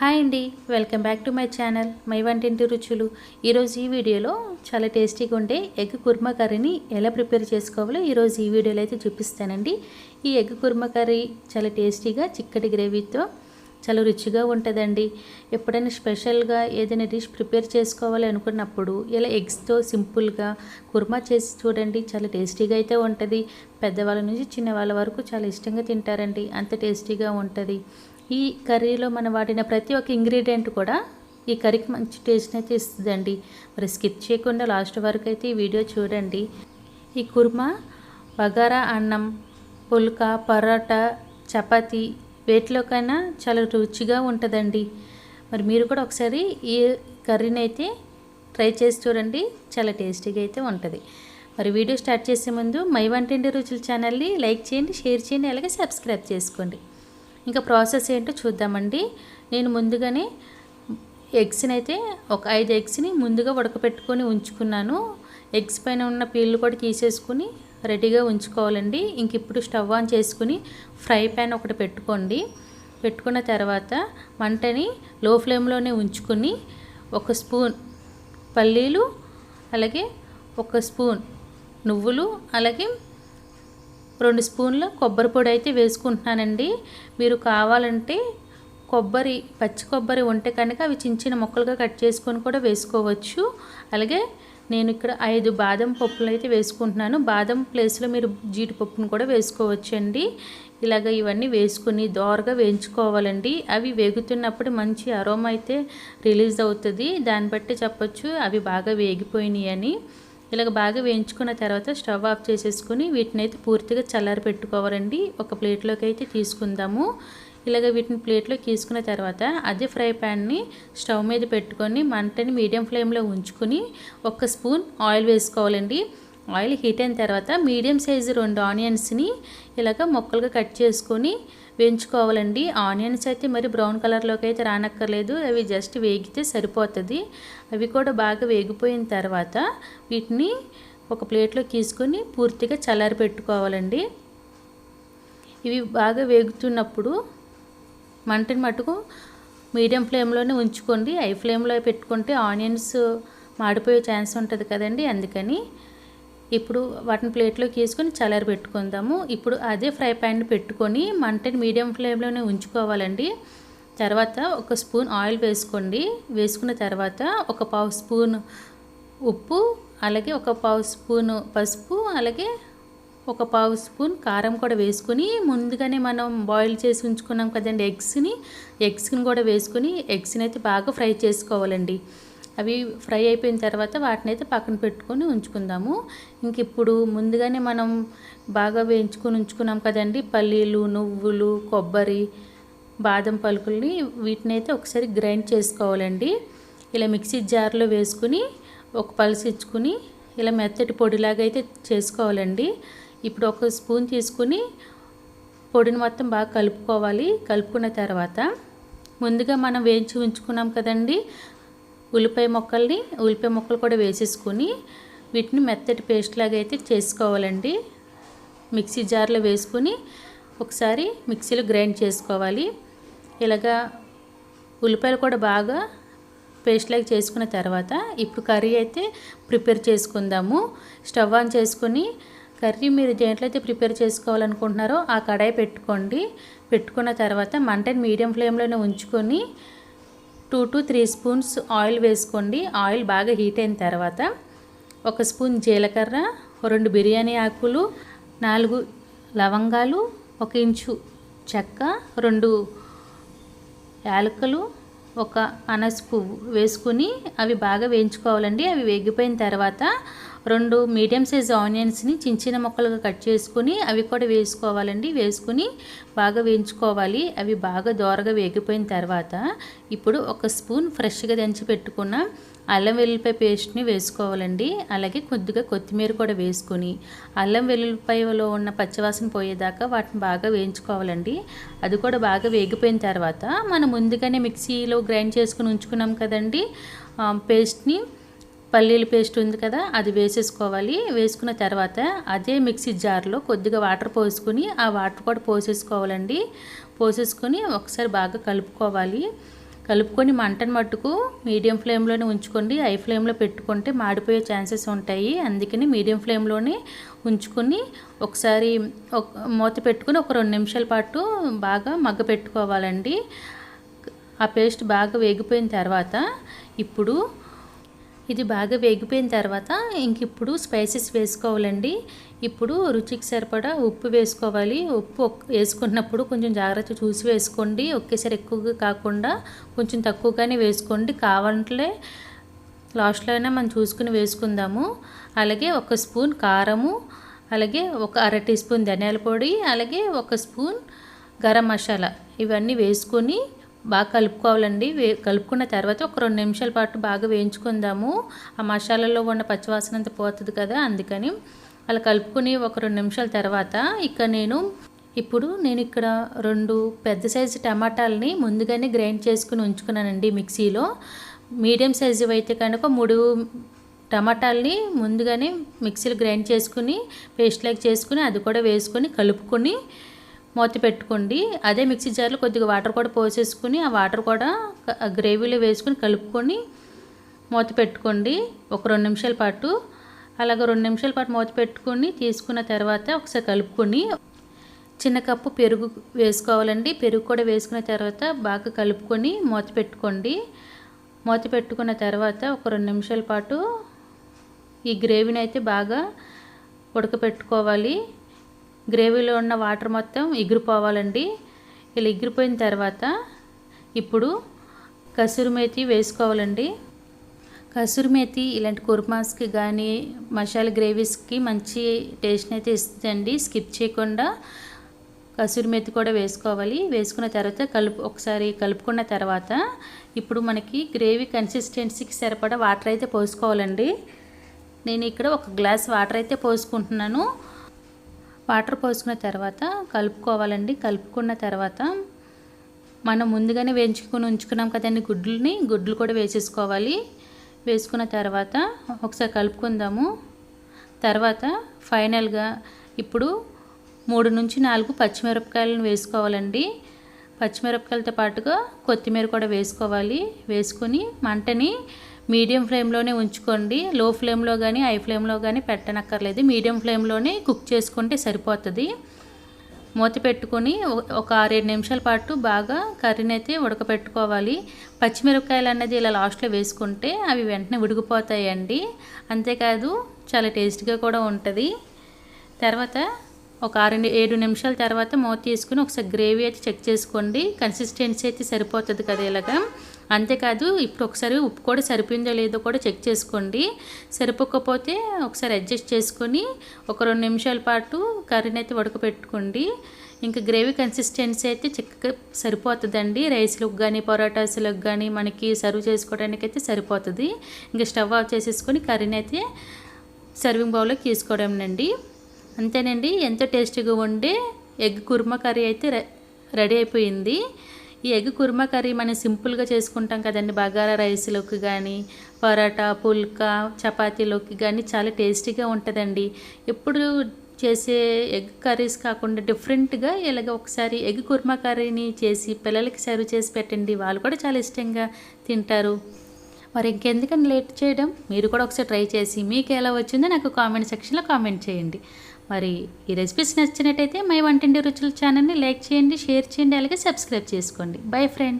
Hi అండి welcome back to my channel my వంటింటి రుచులు. ఈరోజు ఈ వీడియోలో చాలా టేస్టీగా ఉండే ఎగ్ కుర్మా కర్రీని ఎలా ప్రిపేర్ చేసుకోవాలో ఈరోజు ఈ వీడియోలో అయితే చూపిస్తానండి. ఈ ఎగ్ కుర్మా కర్రీ చాలా టేస్టీగా చిక్కటి గ్రేవీతో చాలా రుచిగా ఉంటుందండి. ఎప్పుడైనా స్పెషల్గా ఏదైనా డిష్ ప్రిపేర్ చేసుకోవాలి అనుకున్నప్పుడు ఇలా ఎగ్స్తో సింపుల్గా కుర్మా చేసి చూడండి చాలా టేస్టీగా అయితే ఉంటుంది. పెద్దవాళ్ళ నుంచి చిన్నవాళ్ళ వరకు చాలా ఇష్టంగా తింటారండి అంత టేస్టీగా ఉంటుంది. ఈ కర్రీలో మనం వాడిన ప్రతి ఒక్క ఇంగ్రీడియంట్ కూడా ఈ కర్రీకి మంచి టేస్ట్ అయితే ఇస్తుందండి మరి స్కిప్ చేయకుండా లాస్ట్ వరకు అయితే ఈ వీడియో చూడండి. ఈ కుర్మా బగారా అన్నం పుల్కా పరోటా చపాతీ వేటిలోకైనా చాలా రుచిగా ఉంటుందండి. మరి మీరు కూడా ఒకసారి ఈ కర్రీని అయితే ట్రై చేసి చూడండి. చాలా టేస్టీగా అయితే ఉంటుంది. మరి వీడియో స్టార్ట్ చేసే ముందు మై వంటింటి రుచుల ఛానల్ని లైక్ చేయండి షేర్ చేయండి అలాగే సబ్స్క్రైబ్ చేసుకోండి. ఇంకా ప్రాసెస్ ఏంటో చూద్దామండి. నేను ముందుగానే ఎగ్స్ని అయితే ఒక ఐదు ఎగ్స్ని ముందుగా ఉడకపెట్టుకొని ఉంచుకున్నాను. ఎగ్స్ పైన ఉన్న పీళ్ళు కూడా తీసేసుకుని రెడీగా ఉంచుకోవాలండి. ఇంక ఇప్పుడు స్టవ్ ఆన్ చేసుకుని ఫ్రై ప్యాన్ ఒకటి పెట్టుకోండి. పెట్టుకున్న తర్వాత మంటని లో ఫ్లేమ్లోనే ఉంచుకొని ఒక స్పూన్ పల్లీలు అలాగే ఒక స్పూన్ నువ్వులు అలాగే రెండు స్పూన్లు కొబ్బరి పొడి అయితే వేసుకుంటున్నానండి. మీరు కావాలంటే కొబ్బరి పచ్చి కొబ్బరి ఉంటే కనుక అవి చిన్న చిన్న ముక్కలుగా కట్ చేసుకొని కూడా వేసుకోవచ్చు. అలాగే నేను ఇక్కడ ఐదు బాదం పప్పులు అయితే వేసుకుంటున్నాను. బాదం ప్లేస్లో మీరు జీడిపప్పును కూడా వేసుకోవచ్చు అండి ఇలాగ ఇవన్నీ వేసుకుని దోరగా వేయించుకోవాలండి. అవి వేగుతున్నప్పుడు మంచి అరోమా అయితే రిలీజ్ అవుతుంది. దాన్ని బట్టి చెప్పచ్చు అవి బాగా వేగిపోయినాయి అని ఇలాగ బాగా వేయించుకున్న తర్వాత స్టవ్ ఆఫ్ చేసేసుకుని వీటిని అయితే పూర్తిగా చల్లారి పెట్టుకోవాలండి. ఒక ప్లేట్లోకి అయితే తీసుకుందాము. ఇలాగ వీటిని ప్లేట్లోకి తీసుకున్న తర్వాత అదే ఫ్రై ప్యాన్ని స్టవ్ మీద పెట్టుకొని మంటని మీడియం ఫ్లేమ్లో ఉంచుకొని ఒక స్పూన్ ఆయిల్ వేసుకోవాలండి. ఆయిల్ హీట్ అయిన తర్వాత మీడియం సైజు రెండు ఆనియన్స్ని ఇలాగ మొక్కలుగా కట్ చేసుకొని వేయించుకోవాలండి. ఆనియన్స్ అయితే మరి బ్రౌన్ కలర్లోకి అయితే రానక్కర్లేదు. అవి జస్ట్ వేగితే సరిపోతుంది. అవి కూడా బాగా వేగిపోయిన తర్వాత వీటిని ఒక ప్లేట్లో తీసుకొని పూర్తిగా చల్లారి పెట్టుకోవాలండి. ఇవి బాగా వేగుతున్నప్పుడు మంటని మటుకు మీడియం ఫ్లేమ్లోనే ఉంచుకోండి. హై ఫ్లేమ్లో పెట్టుకుంటే ఆనియన్స్ మాడిపోయే ఛాన్స్ ఉంటుంది కదండి. అందుకని ఇప్పుడు వాటిని ప్లేట్లోకి వేసుకొని చల్లారి పెట్టుకుందాము. ఇప్పుడు అదే ఫ్రై ప్యాన్ పెట్టుకొని మంటని మీడియం ఫ్లేమ్లోనే ఉంచుకోవాలండి. తర్వాత ఒక స్పూన్ ఆయిల్ వేసుకోండి. వేసుకున్న తర్వాత ఒక పావు స్పూన్ ఉప్పు అలాగే ఒక పావు స్పూన్ పసుపు అలాగే ఒక పావు స్పూన్ కారం కూడా వేసుకుని ముందుగానే మనం బాయిల్ చేసి ఉంచుకున్నాం కదండి ఎగ్స్ని. ఎగ్స్ని కూడా వేసుకుని ఎగ్స్ని అయితే బాగా ఫ్రై చేసుకోవాలండి. అవి ఫ్రై అయిపోయిన తర్వాత వాటిని అయితే పక్కన పెట్టుకొని ఉంచుకుందాము. ఇంక ఇప్పుడు ముందుగానే మనం బాగా వేయించుకొని ఉంచుకున్నాం కదండి. పల్లీలు నువ్వులు కొబ్బరి బాదం పలుకుల్ని వీటిని అయితే ఒకసారి గ్రైండ్ చేసుకోవాలండి. ఇలా మిక్సీ జార్లో వేసుకుని ఒక పలుసు ఇచ్చుకుని ఇలా మెత్తటి పొడిలాగా అయితే చేసుకోవాలండి. ఇప్పుడు ఒక స్పూన్ తీసుకుని పొడిని మొత్తం బాగా కలుపుకోవాలి. కలుపుకున్న తర్వాత ముందుగా మనం వేయించి ఉంచుకున్నాం కదండి. ఉల్లిపాయ మొక్కల్ని ఉల్లిపాయ మొక్కలు కూడా వేసేసుకొని వీటిని మెత్తటి పేస్ట్ లాగా అయితే చేసుకోవాలండి. మిక్సీ జార్లో వేసుకొని ఒకసారి మిక్సీలో గ్రైండ్ చేసుకోవాలి. ఇలాగా ఉల్లిపాయలు కూడా బాగా పేస్ట్ లాగా చేసుకున్న తర్వాత ఇప్పుడు కర్రీ అయితే ప్రిపేర్ చేసుకుందాము. స్టవ్ ఆన్ చేసుకొని కర్రీ మీరు దేంట్లో అయితే ప్రిపేర్ చేసుకోవాలనుకుంటున్నారో ఆ కడాయి పెట్టుకోండి. పెట్టుకున్న తర్వాత మంటని మీడియం ఫ్లేమ్లోనే ఉంచుకొని two to three spoons oil వేసుకోండి. ఆయిల్ బాగా హీట్ అయిన తర్వాత ఒక స్పూన్ జీలకర్ర రెండు బిర్యానీ ఆకులు నాలుగు లవంగాలు ఒక ఇంచు చెక్క రెండు యాలకులు ఒక అనసు పువ్వు వేసుకుని అవి బాగా వేయించుకోవాలండి. అవి వేగిపోయిన తర్వాత రెండు మీడియం సైజ్ ఆనియన్స్ని చిన్న చిన్న ముక్కలుగా కట్ చేసుకుని అవి కూడా వేసుకోవాలండి. వేసుకుని బాగా వేయించుకోవాలి. అవి బాగా దోరగా వేగిపోయిన తర్వాత ఇప్పుడు ఒక స్పూన్ ఫ్రెష్గా దంచి పెట్టుకున్న అల్లం వెల్లుల్లిపాయ పేస్ట్ని వేసుకోవాలండి. అలాగే కొద్దిగా కొత్తిమీర కూడా వేసుకొని అల్లం వెల్లుల్లిపాయలో ఉన్న పచ్చివాసన పోయేదాకా వాటిని బాగా వేయించుకోవాలండి. అది కూడా బాగా వేగిపోయిన తర్వాత మనం ముందుగానే మిక్సీలో గ్రైండ్ చేసుకుని ఉంచుకున్నాం కదండి. పేస్ట్ని పల్లీల పేస్ట్ ఉంది కదా అది వేసేసుకోవాలి. వేసుకున్న తర్వాత అదే మిక్సీ జార్లో కొద్దిగా వాటర్ పోసుకొని ఆ వాటర్ కూడా పోసేసుకోవాలండి. పోసేసుకొని ఒకసారి బాగా కలుపుకోవాలి. కలుపుకొని మంటను మట్టుకు మీడియం ఫ్లేమ్లోనే ఉంచుకోండి. హై ఫ్లేమ్లో పెట్టుకుంటే మాడిపోయే ఛాన్సెస్ ఉంటాయి. అందుకని మీడియం ఫ్లేమ్లోనే ఉంచుకొని ఒకసారి ఒక మూత పెట్టుకుని ఒక రెండు నిమిషాల పాటు బాగా మగ్గ పెట్టుకోవాలండి. ఆ పేస్ట్ బాగా వేగిపోయిన తర్వాత ఇప్పుడు ఇది బాగా వేగిపోయిన తర్వాత ఇంక ఇప్పుడు స్పైసెస్ వేసుకోవాలండి. ఇప్పుడు రుచికి సరిపడా ఉప్పు వేసుకోవాలి. ఉప్పు వేసుకున్నప్పుడు కొంచెం జాగ్రత్త చూసి వేసుకోండి. ఒకేసారి ఎక్కువగా కాకుండా కొంచెం తక్కువగానే వేసుకోండి. కావాలంటే లాస్ట్లో అయినా మనం చూసుకుని వేసుకుందాము. అలాగే ఒక స్పూన్ కారము అలాగే ఒక అర టీ స్పూన్ ధనియాల పొడి అలాగే ఒక స్పూన్ గరం మసాలా ఇవన్నీ వేసుకొని బాగా కలుపుకోవాలండి. వే కలుపుకున్న తర్వాత ఒక రెండు నిమిషాల పాటు బాగా వేయించుకుందాము. ఆ మసాలాలో ఉన్న పచ్చివాసన అంతా పోతుంది కదా అందుకని అలా కలుపుకుని ఒక రెండు నిమిషాల తర్వాత ఇక నేను ఇప్పుడు నేను ఇక్కడ రెండు పెద్ద సైజు టమాటాలని ముందుగానే గ్రైండ్ చేసుకుని ఉంచుకున్నానండి మిక్సీలో. మీడియం సైజు అయితే కనుక మూడు టమాటాలని ముందుగానే మిక్సీలో గ్రైండ్ చేసుకుని పేస్ట్ లాగా చేసుకుని అది కూడా వేసుకొని కలుపుకొని మూత పెట్టుకోండి. అదే మిక్సీ జార్లో కొద్దిగా వాటర్ కూడా పోసేసుకుని ఆ వాటర్ కూడా గ్రేవీలో వేసుకుని కలుపుకొని మూత పెట్టుకోండి. ఒక రెండు నిమిషాల పాటు. అలాగ రెండు నిమిషాల పాటు మూత పెట్టుకొని తీసుకున్న తర్వాత ఒకసారి కలుపుకొని చిన్న కప్పు పెరుగు వేసుకోవాలండి. పెరుగు కూడా వేసుకున్న తర్వాత బాగా కలుపుకొని మూత పెట్టుకోండి. మూత పెట్టుకున్న తర్వాత ఒక రెండు నిమిషాల పాటు ఈ గ్రేవీని అయితే బాగా ఉడకపెట్టుకోవాలి. గ్రేవీలో ఉన్న వాటర్ మొత్తం ఎగిరిపోవాలండి. ఇలా ఎగిరిపోయిన తర్వాత ఇప్పుడు కసూరి మేతి వేసుకోవాలండి. కసూరి మేతి ఇలాంటి కుర్మాస్కి కానీ మసాలా గ్రేవీస్కి మంచి టేస్ట్ని అయితే ఇస్తుందండి. స్కిప్ చేయకుండా కసూరి మేతి కూడా వేసుకోవాలి. వేసుకున్న తర్వాత కలుపు ఒకసారి కలుపుకున్న తర్వాత ఇప్పుడు మనకి గ్రేవీ కన్సిస్టెన్సీకి సరిపడా వాటర్ అయితే పోసుకోవాలండి. నేను ఇక్కడ ఒక గ్లాస్ వాటర్ అయితే పోసుకుంటున్నాను. వాటర్ పోసుకున్న తర్వాత కలుపుకోవాలండి. కలుపుకున్న తర్వాత మనం ముందుగానే వేయించుకొని ఉంచుకున్నాం కదండి గుడ్లని. గుడ్లు కూడా వేసేసుకోవాలి. వేసుకున్న తర్వాత ఒకసారి కలుపుకుందాము. తర్వాత ఫైనల్గా ఇప్పుడు మూడు నుంచి నాలుగు పచ్చిమిరపకాయలను వేసుకోవాలండి. పచ్చిమిరపకాయలతో పాటుగా కొత్తిమీర కూడా వేసుకోవాలి. వేసుకొని మంటని మీడియం ఫ్లేమ్లోనే ఉంచుకోండి. లో ఫ్లేమ్లో కానీ హై ఫ్లేమ్లో కానీ పెట్టనక్కర్లేదు. మీడియం ఫ్లేమ్లోనే కుక్ చేసుకుంటే సరిపోతుంది. మూత పెట్టుకొని ఒక ఆరేడు నిమిషాల పాటు బాగా కర్రీని అయితే ఉడకపెట్టుకోవాలి. పచ్చిమిరపకాయలు అన్నది ఇలా లాస్ట్లో వేసుకుంటే అవి వెంటనే ఉడికిపోతాయండి. అంతేకాదు చాలా టేస్ట్గా కూడా ఉంటుంది. తర్వాత ఒక ఆరు ఏడు నిమిషాల తర్వాత మూత తీసుకుని ఒకసారి గ్రేవీ అయితే చెక్ చేసుకోండి. కన్సిస్టెన్సీ అయితే సరిపోతుంది కదా ఇలాగా. అంతేకాదు ఇప్పుడు ఒకసారి ఉప్పు కూడా సరిపోయిందో లేదో కూడా చెక్ చేసుకోండి. సరిపోకపోతే ఒకసారి అడ్జస్ట్ చేసుకొని ఒక రెండు నిమిషాల పాటు కర్రీని అయితే ఉడకపెట్టుకోండి. ఇంకా గ్రేవీ కన్సిస్టెన్సీ అయితే చక్కగా సరిపోతుందండి. రైస్లకు కానీ పొరాటాస్లకు కానీ మనకి సర్వ్ చేసుకోవడానికి అయితే సరిపోతుంది. ఇంకా స్టవ్ ఆఫ్ చేసేసుకొని కర్రీని అయితే సర్వింగ్ బౌల్లోకి తీసుకోవడం అండి. అంతేనండి ఎంతో టేస్టీగా ఉండే ఎగ్ కుర్మా కర్రీ అయితే రెడీ అయిపోయింది. ఈ ఎగ్ కుర్మా కర్రీ మనం సింపుల్గా చేసుకుంటాం కదండి. బగారా రైస్లోకి కానీ పరోటా పుల్కా చపాతీలోకి కానీ చాలా టేస్టీగా ఉంటుందండి. ఎప్పుడు చేసే ఎగ్ కర్రీస్ కాకుండా డిఫరెంట్గా ఇలాగ ఒకసారి ఎగ్ కుర్మా కర్రీని చేసి పిల్లలకి సర్వ్ చేసి పెట్టండి. వాళ్ళు కూడా చాలా ఇష్టంగా తింటారు. మరి ఇంకెందుకని లేట్ చేయడం? మీరు కూడా ఒకసారి ట్రై చేసి మీకు ఎలా వచ్చిందో నాకు కామెంట్ సెక్షన్లో కామెంట్ చేయండి. మరి ఈ రెసిపీస్ నచ్చినట్టయితే మై వంటింటి రుచుల ఛానల్ని లైక్ చేయండి షేర్ చేయండి అలాగే సబ్స్క్రైబ్ చేసుకోండి. Bye friends.